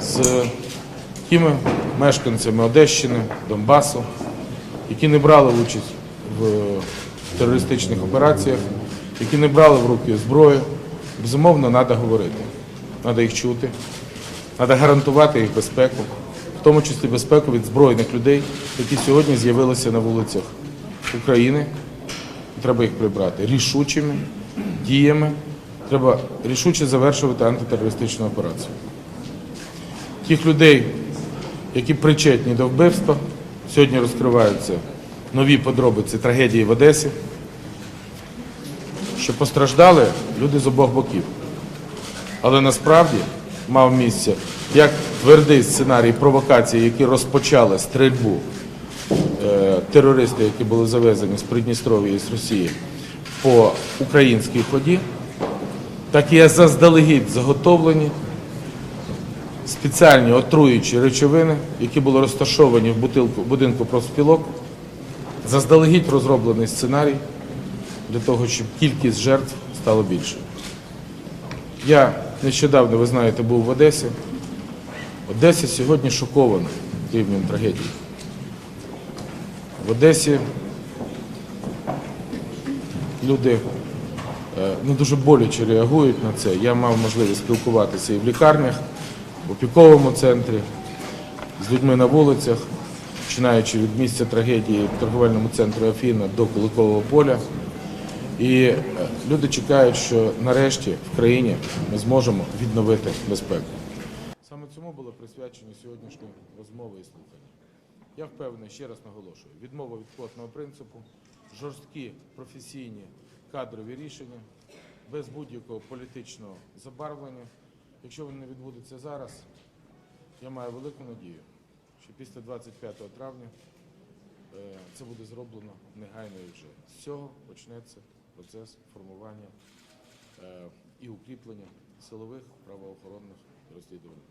з тими мешканцями Одещини, Донбасу, які не брали участь в терористичних операціях, які не брали в руки зброю. Безумовно, треба говорити, треба їх чути, треба гарантувати їх безпеку, в тому числі безпеку від збройних людей, які сьогодні з'явилися на вулицях України. Треба їх прибрати рішучими діями. Треба рішуче завершувати антитерористичну операцію. Тих людей, які причетні до вбивства, сьогодні розкриваються нові подробиці трагедії в Одесі, що постраждали люди з обох боків. Але насправді мав місце як твердий сценарій провокації, які розпочали стрільбу е, терористи, які були завезені з Придністров'я і з Росії по українській ході, так і заздалегідь заготовлені спеціальні отруючі речовини, які були розташовані в будинку профспілок, заздалегідь розроблений сценарій для того, щоб кількість жертв стала більшою. Я нещодавно, ви знаєте, був в Одесі. Одеса сьогодні шокована рівнем трагедії. В Одесі люди е, ну, дуже боляче реагують на це. Я мав можливість спілкуватися і в лікарнях, в опіковому центрі, з людьми на вулицях, починаючи від місця трагедії в торговельному центрі Афіна до Куликового поля. І е, люди чекають, що нарешті в країні ми зможемо відновити безпеку. Саме цьому було присвячені сьогоднішні розмови і слухання. Я впевнений, ще раз наголошую, відмова від квотного принципу, жорсткі професійні кадрові рішення, без будь-якого політичного забарвлення. Якщо вони не відбудуться зараз, я маю велику надію, що після 25 травня е, це буде зроблено негайно і вже. З цього почнеться процес формування е, і укріплення силових правоохоронних розслідувальних